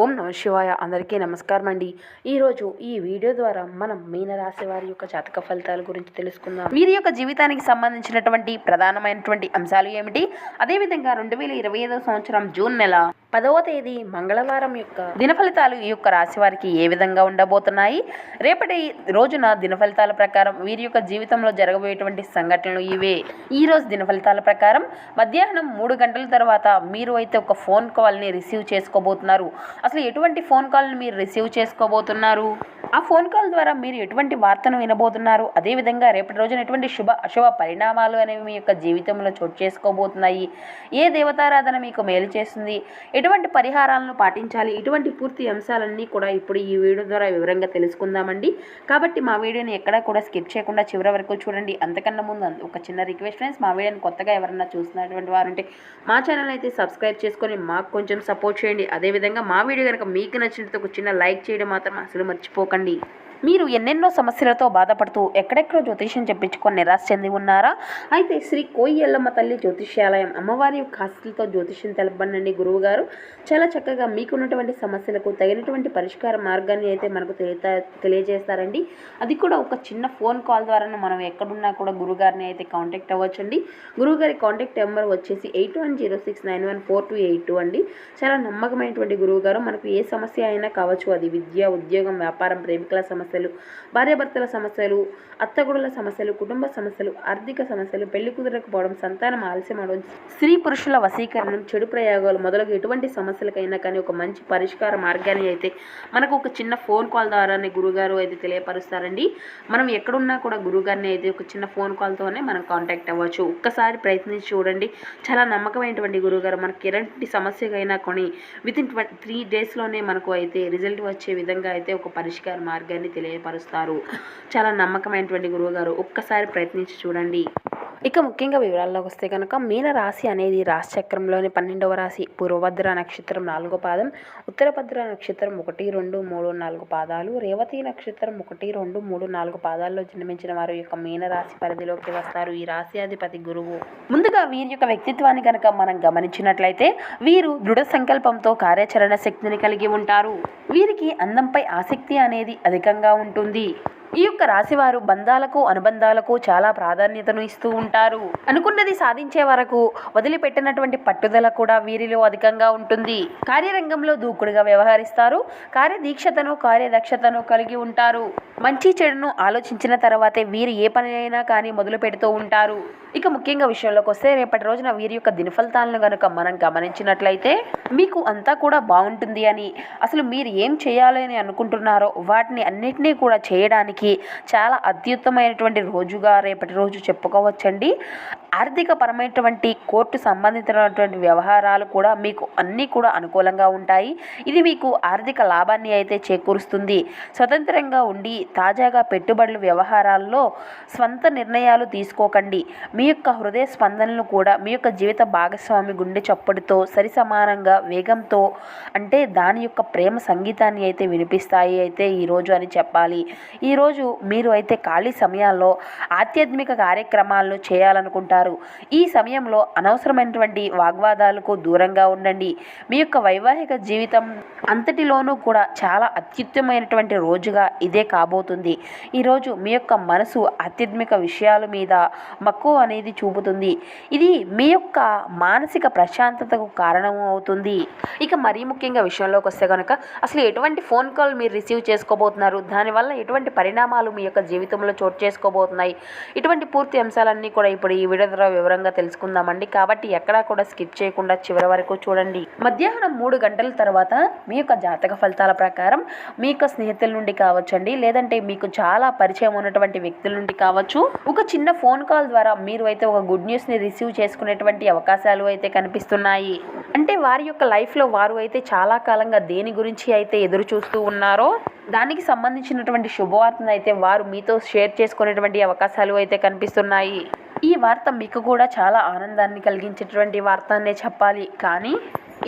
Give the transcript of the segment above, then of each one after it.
ఓం నమ శివాయ. అందరికీ నమస్కారం అండి. ఈరోజు ఈ వీడియో ద్వారా మనం మీనరాశి వారి యొక్క జాతక ఫలితాల గురించి తెలుసుకుందాం. వీరి యొక్క జీవితానికి సంబంధించినటువంటి ప్రధానమైనటువంటి అంశాలు ఏమిటి? అదేవిధంగా రెండు వేల ఇరవై ఐదవ సంవత్సరం జూన్ నెల పదవ తేదీ మంగళవారం యొక్క దినఫలితాలు ఈ యొక్క రాశి వారికి ఏ విధంగా ఉండబోతున్నాయి? రేపటి రోజున దినఫలితాల ప్రకారం వీరి యొక్క జీవితంలో జరగబోయేటువంటి సంఘటనలు ఇవే. ఈ రోజు దినఫలితాల ప్రకారం మధ్యాహ్నం మూడు గంటల తర్వాత మీరు అయితే ఒక ఫోన్ కాల్ని రిసీవ్ చేసుకోబోతున్నారు. అసలు ఎటువంటి ఫోన్ కాల్ని మీరు రిసీవ్ చేసుకోబోతున్నారు? ఆ ఫోన్ కాల్ ద్వారా మీరు ఎటువంటి వార్తను వినబోతున్నారు? అదేవిధంగా రేపటి రోజున ఎటువంటి శుభ అశుభ పరిణామాలు అనేవి మీ యొక్క జీవితంలో చోటు చేసుకోబోతున్నాయి? ఏ దేవతారాధన మీకు మేలు చేస్తుంది? ఎటువంటి పరిహారాలను పాటించాలి? ఇటువంటి పూర్తి అంశాలన్నీ కూడా ఇప్పుడు ఈ వీడియో ద్వారా వివరంగా తెలుసుకుందామండి. కాబట్టి మా వీడియోని ఎక్కడా కూడా స్కిప్ చేయకుండా చివరి వరకు చూడండి. అంతకన్నా ముందు ఒక చిన్న రిక్వెస్ట్ ఫ్రెండ్స్ మా వీడియోని కొత్తగా ఎవరన్నా చూస్తున్నటువంటి వారు ఉంటే మా ఛానల్ అయితే సబ్స్క్రైబ్ చేసుకొని మాకు కొంచెం సపోర్ట్ చేయండి. అదేవిధంగా మా వీడియో కనుక మీకు నచ్చినట్టు ఒక చిన్న లైక్ చేయడం మాత్రం అసలు మర్చిపోకండి. మీరు ఎన్నెన్నో సమస్యలతో బాధపడుతూ ఎక్కడెక్కడో జ్యోతిష్యం చెప్పించుకొని నిరాశ చెంది ఉన్నారా? అయితే శ్రీ కోయ్యల్లమ్మ తల్లి జ్యోతిష్యాలయం అమ్మవారి కాస్తులతో జ్యోతిష్యం తెలపండి గురువు గారు చాలా చక్కగా మీకున్నటువంటి సమస్యలకు తగినటువంటి పరిష్కార మార్గాన్ని అయితే మనకు తెలియ తెలియజేస్తారండి. అది కూడా ఒక చిన్న ఫోన్ కాల్ ద్వారా మనం ఎక్కడున్నా కూడా గురుగారిని అయితే కాంటాక్ట్ అవ్వచ్చండి. గురువుగారి కాంటాక్ట్ నెంబర్ వచ్చేసి eight one zero six nine one four two eight two అండి. చాలా నమ్మకమైనటువంటి గురువు గారు మనకు ఏ సమస్య అయినా కావచ్చు అది విద్య ఉద్యోగం వ్యాపారం ప్రేమికుల సమస్య సమస్యలు భార్యాభర్తల సమస్యలు అత్తగుడుల సమస్యలు కుటుంబ సమస్యలు ఆర్థిక సమస్యలు పెళ్ళి కుదరకపోవడం సంతానం ఆలస్యం అవడం స్త్రీ పురుషుల వశీకరణం చెడు ప్రయోగాలు మొదలగు ఎటువంటి సమస్యలకైనా కానీ ఒక మంచి పరిష్కార మార్గాన్ని అయితే మనకు ఒక చిన్న ఫోన్ కాల్ ద్వారానే గురుగారు అయితే తెలియపరుస్తారండి. మనం ఎక్కడున్నా కూడా గురుగారిని అయితే ఒక చిన్న ఫోన్ కాల్తోనే మనం కాంటాక్ట్ అవ్వచ్చు. ఒక్కసారి ప్రయత్నించి చూడండి. చాలా నమ్మకమైనటువంటి గురుగారు మనకి ఎలాంటి సమస్యకైనా కొని విత్ ఇన్ త్రీ డేస్లోనే మనకు అయితే రిజల్ట్ వచ్చే విధంగా అయితే ఒక పరిష్కార మార్గాన్ని తెలియపరుస్తారు. చాలా నమ్మకమైనటువంటి గురువుగారు ఒక్కసారి ప్రయత్నించి చూడండి. ఇక ముఖ్యంగా వివరాల్లోకి వస్తే కనుక మీనరాశి అనేది రాశిచక్రంలోని పన్నెండవ రాశి. పూర్వభద్ర నక్షత్రం నాలుగో పాదం ఉత్తరభద్ర నక్షత్రం ఒకటి రెండు మూడు నాలుగు పాదాలు రేవతి నక్షత్రం ఒకటి రెండు మూడు నాలుగు పాదాల్లో జన్మించిన వారు యొక్క మీనరాశి పరిధిలోకి వస్తారు. ఈ రాశి అధిపతి గురువు. ముందుగా వీరి యొక్క వ్యక్తిత్వాన్ని కనుక మనం గమనించినట్లయితే వీరు దృఢ సంకల్పంతో కార్యాచరణ శక్తిని కలిగి ఉంటారు. వీరికి అందంపై ఆసక్తి అనేది అధికంగా ఉంటుంది. ఈ యొక్క రాశివారు బంధాలకు అనుబంధాలకు చాలా ప్రాధాన్యతను ఇస్తూ ఉంటారు. అనుకున్నది సాధించే వరకు వదిలిపెట్టినటువంటి పట్టుదల కూడా వీరిలో అధికంగా ఉంటుంది. కార్యరంగంలో దూకుడుగా వ్యవహరిస్తారు. కార్యదీక్షతను కార్యదక్షతను కలిగి ఉంటారు. మంచి చెడును ఆలోచించిన తర్వాతే వీరు ఏ పని అయినా కానీ మొదలు పెడుతూ ఉంటారు. ఇక ముఖ్యంగా విషయంలోకి వస్తే రేపటి రోజున వీరి యొక్క దినఫలితాలను కనుక మనం గమనించినట్లయితే మీకు అంతా కూడా బాగుంటుంది అని. అసలు మీరు ఏం చేయాలని అనుకుంటున్నారో వాటిని అన్నిటినీ కూడా చేయడానికి చాలా అత్యుత్తమైనటువంటి రోజుగా రేపటి రోజు చెప్పుకోవచ్చండి. ఆర్థిక పరమైనటువంటి కోర్టు సంబంధించినటువంటి వ్యవహారాలు కూడా మీకు అన్నీ కూడా అనుకూలంగా ఉంటాయి. ఇది మీకు ఆర్థిక లాభాన్ని అయితే చేకూరుస్తుంది. స్వతంత్రంగా ఉండి తాజాగా పెట్టుబడుల వ్యవహారాల్లో స్వంత నిర్ణయాలు తీసుకోకండి. మీ యొక్క హృదయ స్పందనలు కూడా మీ యొక్క జీవిత భాగస్వామి గుండె చప్పుడుతో సరి సమానంగా వేగంతో అంటే దాని యొక్క ప్రేమ సంగీతాన్ని అయితే వినిపిస్తాయి అయితే ఈరోజు అని చెప్పాలి. ఈరోజు మీరు అయితే ఖాళీ సమయాల్లో ఆధ్యాత్మిక కార్యక్రమాలను చేయాలనుకుంటారు. ఈ సమయంలో అనవసరమైనటువంటి వాగ్వాదాలకు దూరంగా ఉండండి. మీ యొక్క వైవాహిక జీవితం అంతటిలోనూ కూడా చాలా అత్యుత్తమైనటువంటి రోజుగా ఇదే కాబోతుంది. ఈరోజు మీ యొక్క మనసు ఆధ్యాత్మిక విషయాల మీద మక్కువ అనేది చూపుతుంది. ఇది మీ యొక్క మానసిక ప్రశాంతతకు కారణం అవుతుంది. ఇక మరీ ముఖ్యంగా విషయంలోకి వస్తే కనుక అసలు ఎటువంటి ఫోన్ కాల్ మీరు రిసీవ్ చేసుకోబోతున్నారు? దానివల్ల ఎటువంటి పరిణామాలు మీ యొక్క జీవితంలో చోటు చేసుకోబోతున్నాయి. ఇటువంటి పూర్తి అంశాలన్నీ కూడా ఇప్పుడు ఈ వీడియో ద్వారా వివరంగా తెలుసుకుందామండి. కాబట్టి ఎక్కడా కూడా స్కిప్ చేయకుండా చివరి వరకు చూడండి. మధ్యాహ్నం మూడు గంటల తర్వాత మీ యొక్క జాతక ఫలితాల ప్రకారం మీ యొక్క స్నేహితుల నుండి కావచ్చండి. లేదంటే మీకు చాలా పరిచయం ఉన్నటువంటి వ్యక్తుల నుండి కావచ్చు. ఒక చిన్న ఫోన్ కాల్ ద్వారా మీరు అయితే ఒక గుడ్ న్యూస్ని రిసీవ్ చేసుకునేటువంటి అవకాశాలు అయితే కనిపిస్తున్నాయి. అంటే వారి యొక్క లైఫ్లో వారు అయితే చాలా కాలంగా దేని గురించి అయితే ఎదురు చూస్తూ ఉన్నారో దానికి సంబంధించినటువంటి శుభవార్తను అయితే వారు మీతో షేర్ చేసుకునేటువంటి అవకాశాలు అయితే కనిపిస్తున్నాయి. ఈ వార్త మీకు కూడా చాలా ఆనందాన్ని కలిగించేటువంటి వార్త అనే చెప్పాలి. కానీ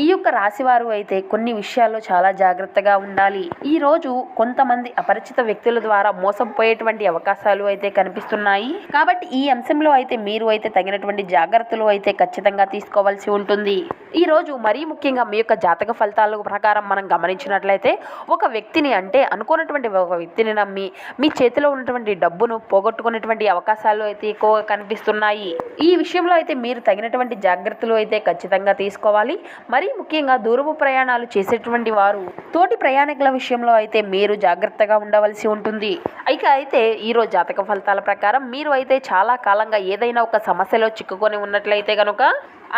ఈ యొక్క రాశి వారు అయితే కొన్ని విషయాల్లో చాలా జాగ్రత్తగా ఉండాలి. ఈ రోజు కొంతమంది అపరిచిత వ్యక్తుల ద్వారా మోసం పోయేటువంటి అవకాశాలు అయితే కనిపిస్తున్నాయి. కాబట్టి ఈ అంశంలో అయితే మీరు అయితే తగినటువంటి జాగ్రత్తలు అయితే ఖచ్చితంగా తీసుకోవాల్సి ఉంటుంది. ఈ రోజు మరీ ముఖ్యంగా మీ యొక్క జాతక ఫలితాల ప్రకారం మనం గమనించినట్లయితే ఒక వ్యక్తిని అంటే అనుకున్నటువంటి ఒక వ్యక్తిని నమ్మి మీ చేతిలో ఉన్నటువంటి డబ్బును పోగొట్టుకునేటువంటి అవకాశాలు అయితే ఎక్కువగా కనిపిస్తున్నాయి. ఈ విషయంలో అయితే మీరు తగినటువంటి జాగ్రత్తలు అయితే ఖచ్చితంగా తీసుకోవాలి. మరి ముఖ్యంగా దూరపు ప్రయాణాలు చేసేటువంటి వారు తోటి ప్రయాణికుల విషయంలో అయితే మీరు జాగ్రత్తగా ఉండవలసి ఉంటుంది. ఇక అయితే ఈరోజు జాతక ఫలితాల ప్రకారం మీరు అయితే చాలా కాలంగా ఏదైనా ఒక సమస్యలో చిక్కుకొని ఉన్నట్లయితే కనుక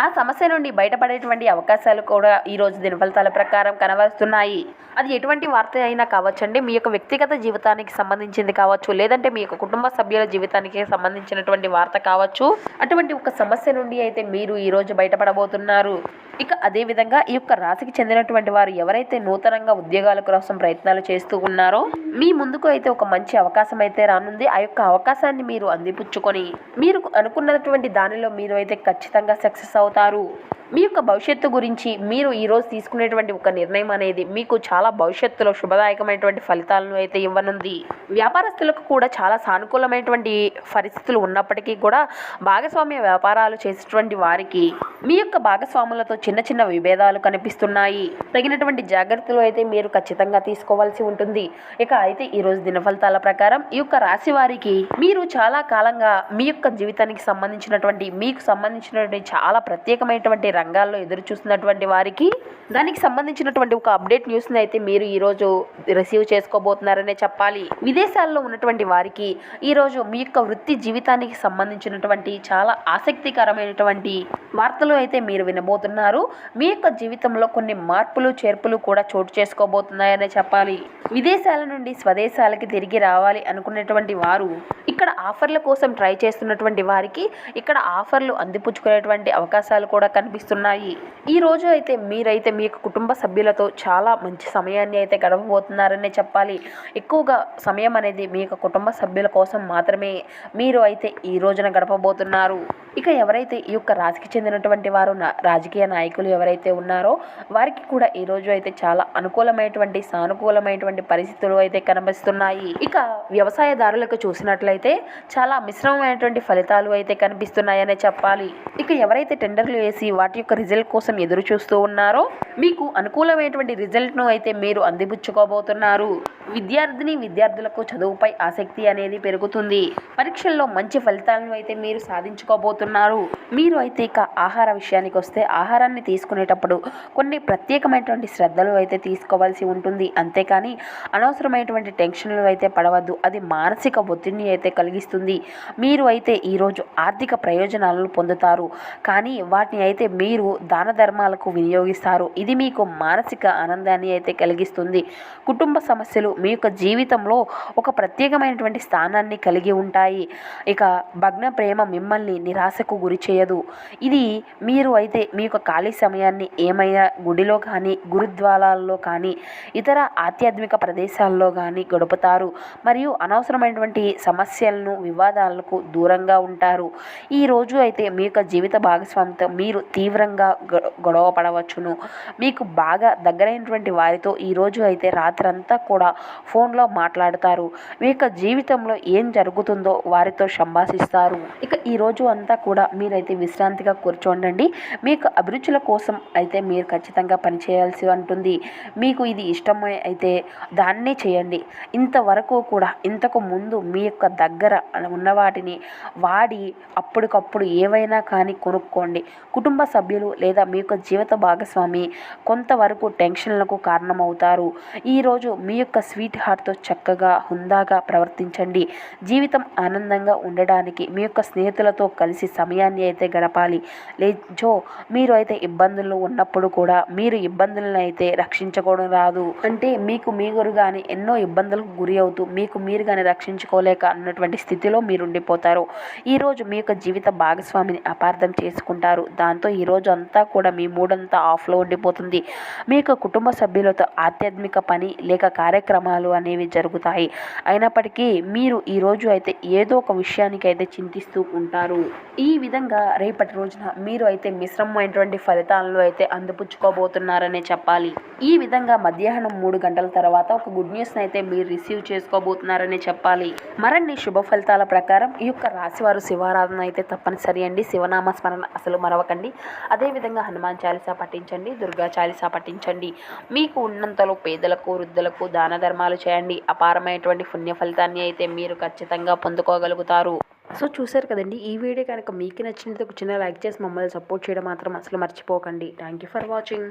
ఆ సమస్య నుండి బయటపడేటువంటి అవకాశాలు కూడా ఈరోజు రోజు దినఫలితాల ప్రకారం కనబరుస్తున్నాయి. అది ఎటువంటి వార్త అయినా కావచ్చండి. మీ యొక్క వ్యక్తిగత జీవితానికి సంబంధించింది కావచ్చు లేదంటే మీ యొక్క కుటుంబ సభ్యుల జీవితానికి సంబంధించినటువంటి వార్త కావచ్చు. అటువంటి ఒక సమస్య నుండి అయితే మీరు ఈ రోజు బయటపడబోతున్నారు. ఇక అదేవిధంగా ఈ యొక్క రాశికి చెందినటువంటి వారు ఎవరైతే నూతనంగా ఉద్యోగాల కోసం ప్రయత్నాలు చేస్తూ ఉన్నారో మీ ముందుకు అయితే ఒక మంచి అవకాశం అయితే రానుంది. ఆ యొక్క అవకాశాన్ని మీరు అందిపుచ్చుకొని మీరు అనుకున్నటువంటి దానిలో మీరు అయితే ఖచ్చితంగా సక్సెస్ అవుతారు మీ యొక్క భవిష్యత్తు గురించి మీరు ఈరోజు తీసుకునేటువంటి ఒక నిర్ణయం అనేది మీకు చాలా భవిష్యత్తులో శుభదాయకమైనటువంటి ఫలితాలను అయితే ఇవ్వనుంది. వ్యాపారస్తులకు కూడా చాలా సానుకూలమైనటువంటి పరిస్థితులు ఉన్నప్పటికీ కూడా భాగస్వామ్య వ్యాపారాలు చేసేటువంటి వారికి మీ యొక్క భాగస్వాములతో చిన్న చిన్న విభేదాలు కనిపిస్తున్నాయి. తగినటువంటి జాగ్రత్తలు అయితే మీరు ఖచ్చితంగా తీసుకోవాల్సి ఉంటుంది. ఇక అయితే ఈరోజు దినఫలితాల ప్రకారం ఈ యొక్క రాశి వారికి మీరు చాలా కాలంగా మీ యొక్క జీవితానికి సంబంధించినటువంటి మీకు సంబంధించినటువంటి చాలా ప్రత్యేకమైనటువంటి రంగాల్లో ఎదురు చూస్తున్నటువంటి వారికి దానికి సంబంధించినటువంటి ఒక అప్డేట్ న్యూస్ని అయితే మీరు ఈరోజు రిసీవ్ చేసుకోబోతున్నారనే చెప్పాలి. విదేశాల్లో ఉన్నటువంటి వారికి ఈరోజు మీ యొక్క వృత్తి జీవితానికి సంబంధించినటువంటి చాలా ఆసక్తికరమైనటువంటి వార్తలు అయితే మీరు వినబోతున్నారు. మీ యొక్క జీవితంలో కొన్ని మార్పులు చేర్పులు కూడా చోటు చేసుకోబోతున్నాయనే చెప్పాలి. విదేశాల నుండి స్వదేశాలకి తిరిగి రావాలి అనుకునేటువంటి వారు ఇక్కడ ఆఫర్ల కోసం ట్రై చేస్తున్నటువంటి వారికి ఇక్కడ ఆఫర్లు అందిపుచ్చుకునేటువంటి అవకాశాలు కూడా కనిపిస్తున్నాయి. ఈ రోజు అయితే మీరైతే మీ కుటుంబ సభ్యులతో చాలా మంచి సమయాన్ని అయితే గడపబోతున్నారనే చెప్పాలి. ఎక్కువగా సమయం అనేది మీ యొక్క కుటుంబ సభ్యుల కోసం మాత్రమే మీరు అయితే ఈ రోజున గడపబోతున్నారు. ఇక ఎవరైతే ఈ యొక్క రాశికి చెందినటువంటి వారు నా- రాజకీయ నాయకులు ఎవరైతే ఉన్నారో వారికి కూడా ఈ రోజు అయితే చాలా అనుకూలమైనటువంటి సానుకూలమైనటువంటి పరిస్థితులు అయితే కనిపిస్తున్నాయి. ఇక వ్యవసాయదారులకు చూసినట్లయితే చాలా మిశ్రమమైనటువంటి ఫలితాలు అయితే కనిపిస్తున్నాయనే చెప్పాలి. ఇక ఎవరైతే టెండర్లు వేసి వాటి యొక్క రిజల్ట్ కోసం ఎదురు చూస్తూ ఉన్నారో మీకు అనుకూలమైనటువంటి రిజల్ట్ను అయితే మీరు అందిపుచ్చుకోబోతున్నారు. విద్యార్థిని విద్యార్థులకు చదువుపై ఆసక్తి అనేది పెరుగుతుంది. పరీక్షల్లో మంచి ఫలితాలను అయితే మీరు సాధించుకోబోతున్నారు. మీరు అయితే ఇక ఆహార విషయానికి వస్తే ఆహారాన్ని తీసుకునేటప్పుడు కొన్ని ప్రత్యేకమైనటువంటి శ్రద్ధలు అయితే తీసుకోవాల్సి ఉంటుంది. అంతేకాని అనవసరమైనటువంటి టెన్షన్లు అయితే పడవద్దు. అది మానసిక ఒత్తిడిని అయితే కలిగిస్తుంది. మీరు అయితే ఈరోజు ఆర్థిక ప్రయోజనాలను పొందుతారు. కానీ వాటిని అయితే మీరు దాన ధర్మాలకు వినియోగిస్తారు. ఇది మీకు మానసిక ఆనందాన్ని అయితే కలిగిస్తుంది. కుటుంబ సమస్యలు మీ యొక్క జీవితంలో ఒక ప్రత్యేకమైనటువంటి స్థానాన్ని కలిగి ఉంటాయి. ఇక భగ్న ప్రేమ మిమ్మల్ని నిరాశకు గురి చేయదు. ఇది మీరు అయితే మీ యొక్క ఖాళీ సమయాన్ని ఏమైనా గుడిలో కానీ గురుద్వారాల్లో కానీ ఇతర ఆధ్యాత్మిక ప్రదేశాల్లో కానీ గడుపుతారు. మరియు అనవసరమైనటువంటి సమస్యలను వివాదాలకు దూరంగా ఉంటారు. ఈ రోజు అయితే మీ యొక్క జీవిత భాగస్వామితో మీరు తీవ్రంగా గొ- గొడవ పడవచ్చును. మీకు బాగా దగ్గరైనటువంటి వారితో ఈరోజు అయితే రాత్రంతా కూడా ఫోన్లో మాట్లాడతారు. మీ యొక్క జీవితంలో ఏం జరుగుతుందో వారితో సంభాషిస్తారు. ఇక ఈ రోజు అంతా కూడా మీరైతే విశ్రాంతిగా కూర్చోండి మీకు అభిరుచుల కోసం అయితే మీరు ఖచ్చితంగా పనిచేయాల్సి ఉంటుంది. మీకు ఇది ఇష్టమే అయితే దాన్నే చేయండి. ఇంతవరకు కూడా ఇంతకు ముందు మీ యొక్క దగ్గర ఉన్న వాటిని వాడి అప్పటికప్పుడు ఏవైనా కానీ కొనుక్కోండి. కుటుంబ సభ్యులు లేదా మీ యొక్క జీవిత భాగస్వామి కొంతవరకు టెన్షన్లకు కారణమవుతారు. ఈరోజు మీ యొక్క స్వీట్ హార్ట్తో చక్కగా హుందాగా ప్రవర్తించండి. జీవితం ఆనందంగా ఉండడానికి మీ యొక్క స్నేహితులతో కలిసి సమయాన్ని అయితే గడపాలి. లేజో మీరు అయితే ఇబ్బందులు ఉన్నప్పుడు కూడా మీరు ఇబ్బందులను అయితే రక్షించుకోవడం రాదు. అంటే మీకు మీరుగానే ఎన్నో ఇబ్బందులకు గురి అవుతూ మీకు మీరు కానీ రక్షించుకోలేక అన్నటువంటి స్థితిలో మీరు ఉండిపోతారు. ఈరోజు మీ యొక్క జీవిత భాగస్వామిని అపార్థం చేసుకుంటారు. ఉంటారు దాంతో ఈరోజు అంతా కూడా మీ మూడంతా ఆఫ్లో ఉండిపోతుంది. మీ యొక్క కుటుంబ సభ్యులతో ఆధ్యాత్మిక పని లేక కార్యక్రమాలు అనేవి జరుగుతాయి. అయినప్పటికీ మీరు ఈరోజు అయితే ఏదో ఒక విషయానికి అయితే చింతిస్తూ ఉంటారు. ఈ విధంగా రేపటి రోజున మీరు అయితే మిశ్రమమైనటువంటి ఫలితాలను అయితే అందిపుచ్చుకోబోతున్నారనే చెప్పాలి. ఈ విధంగా మధ్యాహ్నం మూడు గంటల తర్వాత ఒక గుడ్ న్యూస్ని అయితే మీరు రిసీవ్ చేసుకోబోతున్నారనే చెప్పాలి. మరిన్ని శుభ ఫలితాల ప్రకారం ఈ యొక్క రాశి వారు శివారాధన అయితే తప్పనిసరి అండి. శివనామ స్మరణ అసలు మరవకండి. అదేవిధంగా హనుమాన్ చాలీసా పఠించండి దుర్గా చాలీసా పఠించండి. మీకు ఉన్నంతలో పేదలకు వృద్ధులకు దాన ధర్మాలు చేయండి. అపారమైనటువంటి పుణ్య ఫలితాన్ని అయితే మీరు ఖచ్చితంగా పొందుకోగలుగుతారు. సో చూశారు కదండి ఈ వీడియో కనుక మీకు నచ్చినది ఒక చిన్న లైక్ చేసి మమ్మల్ని సపోర్ట్ చేయడం మాత్రం అసలు మర్చిపోకండి. Thank you for watching